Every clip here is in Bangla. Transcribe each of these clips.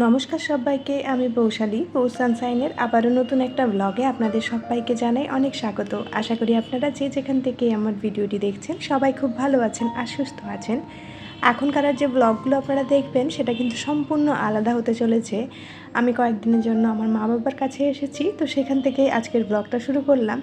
নমস্কার সবাইকে, আমি বৌশালী সানসাইনের আবারও নতুন একটা ব্লগে আপনাদের সবাইকে জানাই অনেক স্বাগত। আশা করি আপনারা যে যেখান থেকে আমার ভিডিওটি দেখছেন, সবাই খুব ভালো আছেন আর সুস্থ আছেন। এখনকার যে ব্লগগুলো আপনারা দেখবেন, সেটা কিন্তু সম্পূর্ণ আলাদা হতে চলেছে। আমি কয়েকদিনের জন্য আমার মা বাবার কাছে এসেছি, তো সেখান থেকেই আজকের ব্লগটা শুরু করলাম।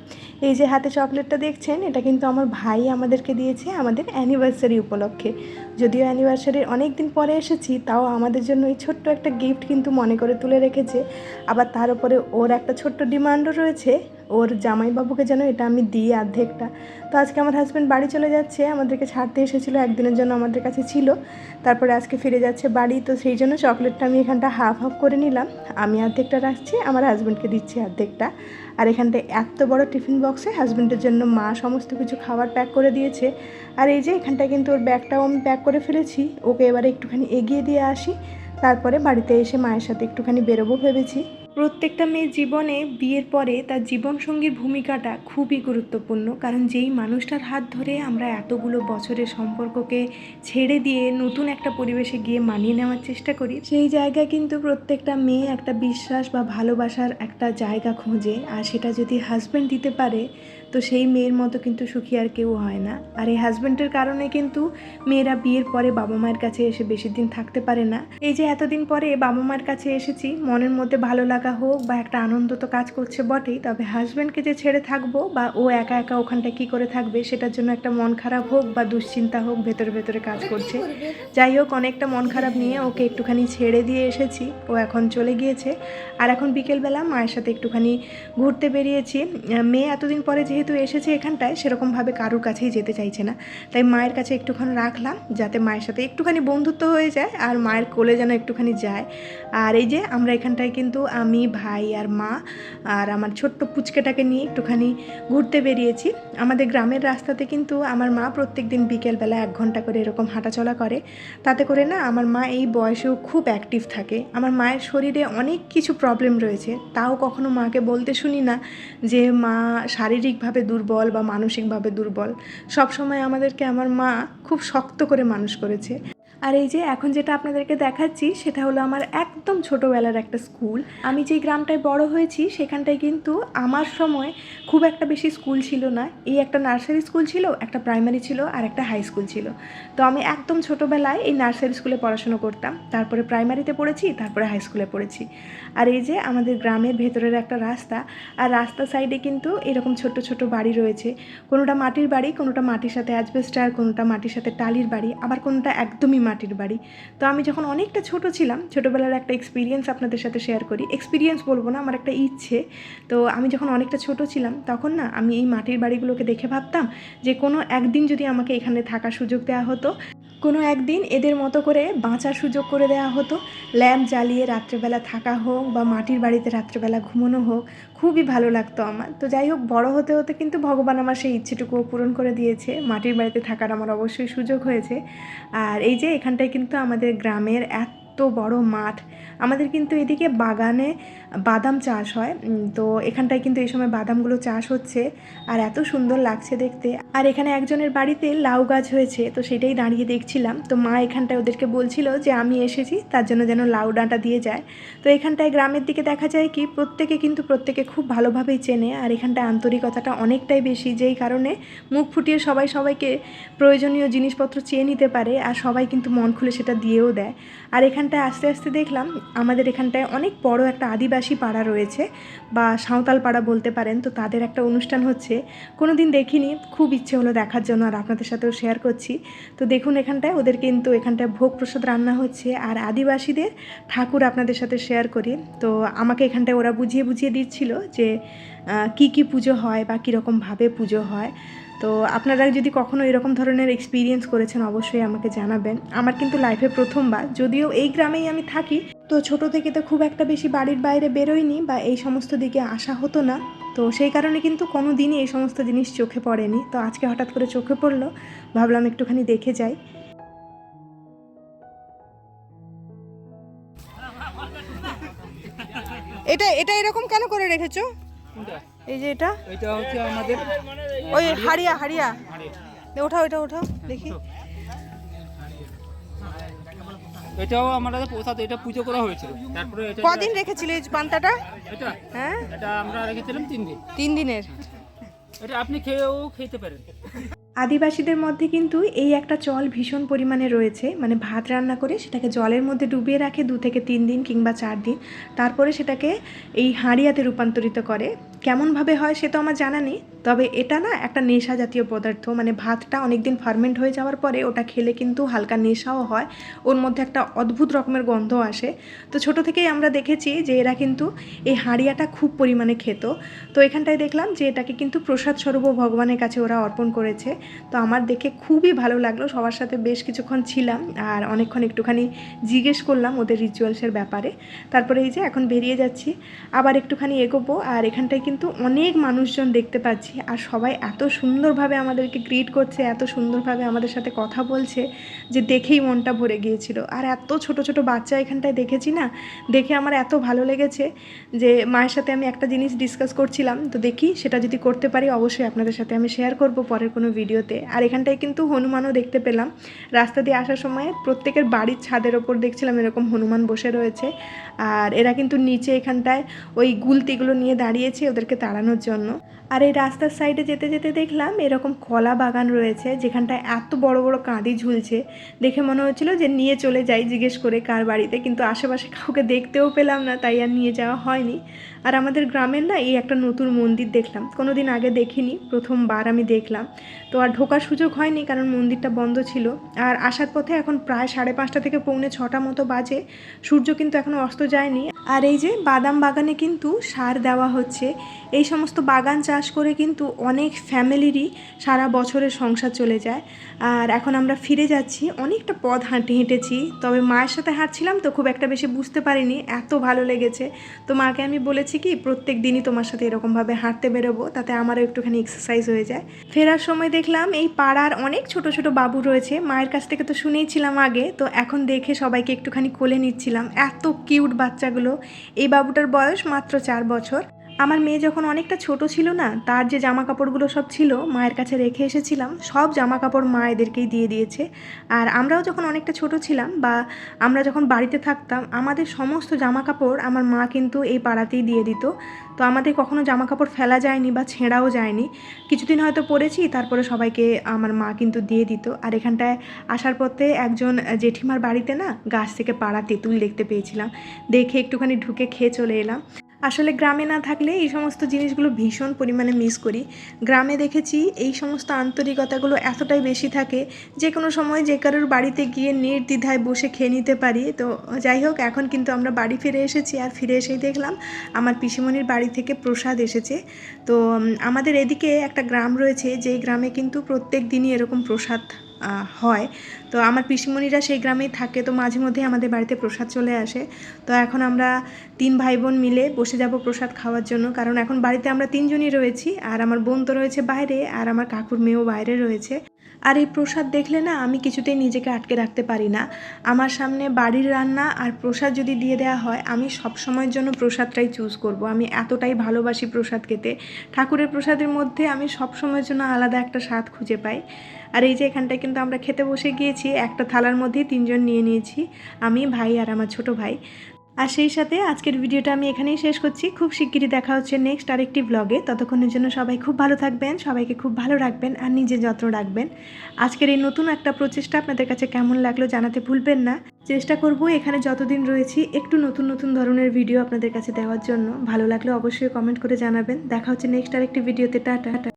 এই যে হাতে চকলেটটা দেখছেন, এটা কিন্তু আমার ভাই আমাদেরকে দিয়েছে আমাদের অ্যানিভার্সারি উপলক্ষে। যদিও অ্যানিভার্সারির অনেক দিন পরে এসেছি, তাও আমাদের জন্য এই ছোট্ট একটা গিফট কিন্তু মনে করে তুলে রেখেছে। আবার তার উপরে ওর একটা ছোট্ট ডিমান্ডও রয়েছে। ওর জামাইবাবুকে যেন এটা আমি দিই অর্ধেকটা। তো আজকে আমার হাজব্যান্ড বাড়ি চলে যাচ্ছে, আমাদেরকে ছাড়তে এসেছিল, একদিনের জন্য আমাদের কাছে ছিল। তারপরে আজকে ফিরে যাচ্ছে বাড়ি, তো সেই জন্য চকলেটটা আমি এখানটা হাফ হাফ করে নিলাম। আমি অর্ধেকটা রাখছি, আমার হাজব্যান্ডকে দিচ্ছি অর্ধেকটা। আর এখানটায় এত বড় টিফিন বক্সে হাজব্যান্ডের জন্য মা সমস্ত কিছু খাবার প্যাক করে দিয়েছে। আর এই যে এখানটায় কিন্তু ওর ব্যাগটাও আমি প্যাক করে ফেলেছি। ওকে এবারে একটুখানি এগিয়ে দিয়ে আসি, তারপরে বাড়িতে এসে মায়ের সাথে একটুখানি বেরোবো ভেবেছি। প্রত্যেকটা মেয়ের জীবনে বিয়ের পরে তার জীবনসঙ্গীর ভূমিকাটা খুবই গুরুত্বপূর্ণ। কারণ যেই মানুষটার হাত ধরে আমরা এতগুলো বছরের সম্পর্ককে ছেড়ে দিয়ে নতুন একটা পরিবেশে গিয়ে মানিয়ে নেওয়ার চেষ্টা করি, সেই জায়গায় কিন্তু প্রত্যেকটা মেয়ে একটা বিশ্বাস বা ভালোবাসার একটা জায়গা খোঁজে। আর সেটা যদি হাজব্যান্ড দিতে পারে তো সেই মেয়ের মতো কিন্তু সুখী আর কেউ হয় না। আর এই হাজব্যান্ডের কারণে কিন্তু মেয়েরা বিয়ের পরে বাবা মায়ের কাছে এসে বেশি দিন থাকতে পারে না। এই যে এতদিন পরে বাবা মায়ের কাছে এসেছি মনের মধ্যে ভালো লাগা হোক বা একটা আনন্দ তো কাজ করছে বটেই তবে হাজব্যান্ডকে যে ছেড়ে থাকব বা ও একা একা ওখানটা কি করে থাকবে সেটার জন্য একটা মন খারাপ হোক বা দুশ্চিন্তা হোক ভেতরে ভেতরে কাজ করছে। যাই হোক অনেকটা মন খারাপ নিয়ে ওকে একটুখানি ছেড়ে দিয়ে এসেছি। ও এখন চলে গিয়েছে। আর এখন বিকেলবেলা মায়ের সাথে একটুখানি ঘুরতে বেরিয়েছি। মেয়ে এতদিন পরে যেহেতু এসেছে এখানটায়, সেরকমভাবে কারোর কাছেই যেতে চাইছে না। তাই মায়ের কাছে একটুখানি রাখলাম, যাতে মায়ের সাথে একটুখানি বন্ধুত্ব হয়ে যায় আর মায়ের কোলে যেন একটুখানি যায়। আর এই যে আমরা এখানটায় কিন্তু আমি, ভাই আর মা আর আমার ছোট্ট পুচকেটাকে নিয়ে একটুখানি ঘুরতে বেরিয়েছি। আমাদের গ্রামের রাস্তাতে কিন্তু আমার মা প্রত্যেক দিন বিকেলবেলা এক ঘণ্টা করে এরকম হাঁটাচলা করে। তাতে করে না আমার মা এই বয়সেও খুব অ্যাক্টিভ থাকে। আমার মায়ের শরীরে অনেক কিছু প্রবলেম রয়েছে। তাও কখনো মাকে বলতে শুনি না যে মা শারীরিকভাবে দুর্বল বা মানসিকভাবে দুর্বল সবসময় আমাদেরকে আমার মা খুব শক্ত করে মানুষ করেছে। আর এই যে এখন যেটা আপনাদেরকে দেখাচ্ছি, সেটা হলো আমার একদম ছোটোবেলার একটা স্কুল। আমি যেই গ্রামটায় বড় হয়েছি, সেখানটায় কিন্তু আমার সময় খুব একটা বেশি স্কুল ছিল না। এই একটা নার্সারি স্কুল ছিল, একটা প্রাইমারি ছিল, আর একটা হাই স্কুল ছিল। তো আমি একদম ছোটোবেলায় এই নার্সারি স্কুলে পড়াশুনো করতাম। তারপরে প্রাইমারিতে পড়েছি, তারপরে হাই স্কুলে পড়েছি। আর এই যে আমাদের গ্রামের ভেতরের একটা রাস্তা, আর রাস্তার সাইডে কিন্তু এরকম ছোট ছোট বাড়ি রয়েছে। কোনোটা মাটির বাড়ি, কোনোটা মাটির সাথে অ্যাজবেস্টার কোনোটা মাটির সাথে টালির বাড়ি, আবার কোনোটা একদমই মাটির বাড়ি। তো আমি যখন অনেকটা ছোট ছিলাম, ছোটোবেলার একটা এক্সপিরিয়েন্স আপনাদের সাথে শেয়ার করি। এক্সপিরিয়েন্স বলব না, আমার একটা ইচ্ছে। তো আমি যখন অনেকটা ছোট ছিলাম, তখন না আমি এই মাটির বাড়িগুলোকে দেখে ভাবতাম যে কোনো একদিন যদি আমাকে এখানে থাকার সুযোগ দেওয়া হতো কোনো একদিন এদের মতো করে বাঁচার সুযোগ করে দেওয়া হতো। ল্যাম্প জ্বালিয়ে রাত্রেবেলা থাকা হোক বা মাটির বাড়িতে রাত্রেবেলা ঘুমানো হোক, খুবই ভালো লাগতো আমার। তো যাই হোক, বড় হতে হতে কিন্তু ভগবান আমার সেই ইচ্ছেটুকুও পূরণ করে দিয়েছে। মাটির বাড়িতে থাকার আমার অবশ্যই সুযোগ হয়েছে। আর এই যে এখানটায় কিন্তু আমাদের গ্রামের এত বড় মাঠ। আমাদের কিন্তু এদিকে বাগানে বাদাম চাষ হয়। তো এখানটায় কিন্তু এই সময় বাদামগুলো চাষ হচ্ছে। আর এত সুন্দর লাগছে দেখতে। আর এখানে একজনের বাড়িতে লাউ গাছ হয়েছে, তো সেটাই দাঁড়িয়ে দেখছিলাম। তো মা এখানটায় ওদেরকে বলছিল যে, আমি এসেছি, তার জন্য যেন লাউ ডাঁটা দিয়ে যায়। তো এখানটায় গ্রামের দিকে দেখা যায় কি, প্রত্যেকে কিন্তু প্রত্যেকে খুব ভালোভাবেই চেনে। আর এখানটায় আন্তরিকতাটা অনেকটাই বেশি, যেই কারণে মুখ ফুটিয়ে সবাই সবাইকে প্রয়োজনীয় জিনিসপত্র চেয়ে নিতে পারে। আর সবাই কিন্তু মন খুলে সেটা দিয়েও দেয়। আর এখানটায় আস্তে আস্তে দেখলাম আমাদের এখানটায় অনেক বড় একটা আদিবাসী পাড়া রয়েছে বা সাঁওতাল পাড়া বলতে পারেন। তো তাদের একটা অনুষ্ঠান হচ্ছে। কোনো দিন দেখিনি, খুব ইচ্ছে হলো দেখার জন্য আর আপনাদের সাথেও শেয়ার করছি। তো দেখুন এখানটায় ওদের কিন্তু এখানটায় ভোগ প্রসাদ রান্না হচ্ছে আর আদিবাসীদের ঠাকুর আপনাদের সাথে শেয়ার করি। তো আমাকে এখানটায় ওরা বুঝিয়ে বুঝিয়ে দিচ্ছিল যে কি কি পুজো হয় বা কীরকমভাবে পুজো হয়। তো আপনারা যদি কখনো এরকম ধরনের এক্সপিরিয়েন্স করেছেন অবশ্যই আমাকে জানাবেন। আমার কিন্তু লাইফে প্রথমবার। যদিও এই গ্রামেই আমি থাকি তো ছোট থেকে তো খুব একটা বেশি বাড়ির বাইরে বেরোয়নি বা এই সমস্ত দিকে আসা হতো না। তো সেই কারণে কিন্তু কোনো দিনই এই সমস্ত জিনিস চোখে পড়েনি। তো আজকে হঠাৎ করে চোখে পড়ল ভাবলাম একটুখানি দেখে যাই। এটা এটা এরকম কেন করে রেখেছো? এই যে এটা? এটা হচ্ছে আমাদের ওই হাড়িয়া হাড়িয়া। ওঠাও এটা ওঠাও দেখি। এটাও আমাদের প্রসাদ এটা পুজো করা হয়েছিল। তারপরে এটা কদিন রেখেছিলে এই পান্তাটা? এটা হ্যাঁ? এটা আমরা রেখেছিলাম তিন দিন। তিন দিনের। এটা আপনি খেয়েও খেতে পারেন। আদিবাসীদের মধ্যে কিন্তু এই একটা চল ভীষণ পরিমাণে রয়েছে। মানে ভাত রান্না করে সেটাকে জলের মধ্যে ডুবিয়ে রাখে দু থেকে তিন দিন কিংবা চার দিন। তারপরে সেটাকে এই হাঁড়িয়াতে রূপান্তরিত করে। কেমনভাবে হয় সে তো আমার জানা নেই। তবে এটা না একটা নেশা জাতীয় পদার্থ। মানে ভাতটা অনেক দিন ফার্মেন্ট হয়ে যাওয়ার পরে ওটা খেলে কিন্তু হালকা নেশাও হয়। ওর মধ্যে একটা অদ্ভুত রকমের গন্ধ আসে। তো ছোট থেকেই আমরা দেখেছি যে এরা কিন্তু এই হাঁড়িয়াটা খুব পরিমাণে খেত। তো এখানটায় দেখলাম যে এটাকে কিন্তু প্রসাদ স্বরূপ ভগবানের কাছে ওরা অর্পণ করেছে। তো আমার দেখে খুবই ভালো লাগল। সবার সাথে বেশ কিছুক্ষণ ছিলাম আর অনেকক্ষণ একটুখানি জিজ্ঞেস করলাম ওদের রিচুয়ালসের ব্যাপারে। তারপরে এই যে এখন বেরিয়ে যাচ্ছি। আবার একটুখানি এগোবো আর এখানটায় কিন্তু অনেক মানুষজন দেখতে পাচ্ছি আর সবাই এত সুন্দরভাবে আমাদেরকে গ্রিট করছে, এত সুন্দরভাবে আমাদের সাথে কথা বলছে যে দেখেই মনটা ভরে গিয়েছিল। আর এত ছোট ছোট বাচ্চা এখানটায় দেখেছি না? দেখে আমার এত ভালো লেগেছে যে মায়ের সাথে আমি একটা জিনিস ডিসকাস করছিলাম। তো দেখি সেটা যদি করতে পারি অবশ্যই আপনাদের সাথে আমি শেয়ার করব পরের কোনো ভিডিওতে। আর এখানটায় কিন্তু হনুমানও দেখতে পেলাম। রাস্তা দিয়ে আসার সময় প্রত্যেকের বাড়ির ছাদের ওপর দেখছিলাম এরকম হনুমান বসে রয়েছে। আর এরা কিন্তু নিচে এখানটায় ওই গুলতিগুলো নিয়ে দাঁড়িয়েছে ওদেরকে তাড়ানোর জন্য। আর এই রাস্তার সাইডে যেতে যেতে দেখলাম এরকম কলা বাগান রয়েছে, যেখানটায় এত বড় বড় কাঁদি ঝুলছে। দেখে মনে হচ্ছিল যে নিয়ে চলে যাই জিজ্ঞেস করে কার বাড়িতে, কিন্তু আশেপাশে কাউকে দেখতেও পেলাম না, তাই আর নিয়ে যাওয়া হয়নি। আর আমাদের গ্রামের না এই একটা নতুন মন্দির দেখলাম কোনো দিন আগে দেখিনি, প্রথমবার আমি দেখলাম। তো আর ঢোকার সুযোগ হয়নি, কারণ মন্দিরটা বন্ধ ছিল। আর আসার পথে এখন প্রায় সাড়ে পাঁচটা থেকে পৌনে ছটা মতো বাজে, সূর্য কিন্তু এখনও অস্ত যায়নি। আর এই যে বাদাম বাগানে কিন্তু সার দেওয়া হচ্ছে, এই সমস্ত বাগান চাষ করে কিন্তু অনেক ফ্যামিলিরই সারা বছরের সংসার চলে যায়। আর এখন আমরা ফিরে যাচ্ছি, অনেকটা পথ হাঁটে হেঁটেছি, তবে মায়ের সাথে হাঁটছিলাম তো খুব একটা বেশি বুঝতে পারিনি, এত ভালো লেগেছে। তো মাকে আমি বলেছি কি, প্রত্যেক দিনই তোমার সাথে এরকমভাবে হাঁটতে বেরোবো, তাতে আমারও একটুখানি এক্সারসাইজ হয়ে যায়। ফেরার সময় দেখলাম এই পাড়ার অনেক ছোট ছোট বাবু রয়েছে, মায়ের কাছ থেকে তো শুনেইছিলাম আগে, তো এখন দেখে সবাইকে একটুখানি কোলে নিচ্ছিলাম, এত কিউট বাচ্চাগুলো। এই বাবুটার বয়স মাত্র চার বছর। আমার মেয়ে যখন অনেকটা ছোট ছিল না, তার যে জামা কাপড়গুলো সব ছিল, মায়ের কাছে রেখে এসেছিলাম, সব জামা কাপড় মা এদেরকেই দিয়ে দিয়েছে। আর আমরাও যখন অনেকটা ছোট ছিলাম বা আমরা যখন বাড়িতে থাকতাম, আমাদের সমস্ত জামা কাপড় আমার মা কিন্তু এই পাড়াতেই দিয়ে দিত। তো আমাদের কখনো জামা কাপড় ফেলা যায়নি বা ছেঁড়াও যায়নি। কিছুদিন হয়তো পরেছি, তারপরে সবাইকে আমার মা কিন্তু দিয়ে দিত। আর এখানটায় আসার পথে একজন জেঠিমার বাড়িতে না, গাছ থেকে পাড়া তেঁতুল দেখতে পেয়েছিলাম। দেখে একটুখানি ঢুকে খেয়ে চলে এলাম। আসলে গ্রামে না থাকলে এই সমস্ত জিনিসগুলো ভীষণ পরিমাণে মিস করি। গ্রামে দেখেছি এই সমস্ত আন্তরিকতাগুলো এতটাই বেশি থাকে যে কোনো সময় যে কারোর বাড়িতে গিয়ে নির্দ্বিধায় বসে খেয়ে নিতে পারি। তো যাই হোক, এখন কিন্তু আমরা বাড়ি ফিরে এসেছি আর ফিরে এসেই দেখলাম আমার পিসিমণির বাড়ি থেকে প্রসাদ এসেছে। তো আমাদের এদিকে একটা গ্রাম রয়েছে, যেই গ্রামে কিন্তু প্রত্যেক দিনই এরকম প্রসাদ হয়। তো আমার পিসিমণিরা সেই গ্রামেই থাকে, তো মাঝে মধ্যে আমাদের বাড়িতে প্রসাদ চলে আসে। তো এখন আমরা তিন ভাই বোন মিলে বসে যাব প্রসাদ খাওয়ার জন্য, কারণ এখন বাড়িতে আমরা তিনজনই রয়েছি, আর আমার বোন তো রয়েছে বাইরে, আর আমার কাকুর মেয়েও বাইরে রয়েছে। আর এই প্রসাদ দেখলে না আমি কিছুতেই নিজেকে আটকে রাখতে পারি না। আমার সামনে বাড়ির রান্না আর প্রসাদ যদি দিয়ে দেওয়া হয়, আমি সব সময়ের জন্য প্রসাদটাই চুজ করব। আমি এতটাই ভালোবাসি প্রসাদ খেতে। ঠাকুরের প্রসাদের মধ্যে আমি সব সময়ের জন্য আলাদা একটা স্বাদ খুঁজে পাই। আর এই যে এখানটায় কিন্তু আমরা খেতে বসে গিয়েছি, একটা থালার মধ্যেই তিনজন নিয়ে নিয়েছি, আমি, ভাই আর আমার ছোট ভাই। আর সেই সাথে আজকের ভিডিওটা আমি এখানেই শেষ করছি। খুব শিগগিরই দেখা হচ্ছে নেক্সট আরেকটি ব্লগে ততক্ষণের জন্য সবাই খুব ভালো থাকবেন, সবাইকে খুব ভালো রাখবেন আর নিজের যত্ন রাখবেন। আজকের এই নতুন একটা প্রচেষ্টা আপনাদের কাছে কেমন লাগল জানাতে ভুলবেন না। চেষ্টা করব এখানে যতদিন রয়েছি একটু নতুন নতুন ধরনের ভিডিও আপনাদের কাছে দেওয়ার জন্য। ভালো লাগলে অবশ্যই কমেন্ট করে জানাবেন। দেখা হচ্ছে নেক্সট আরেকটি ভিডিওতে টাটা।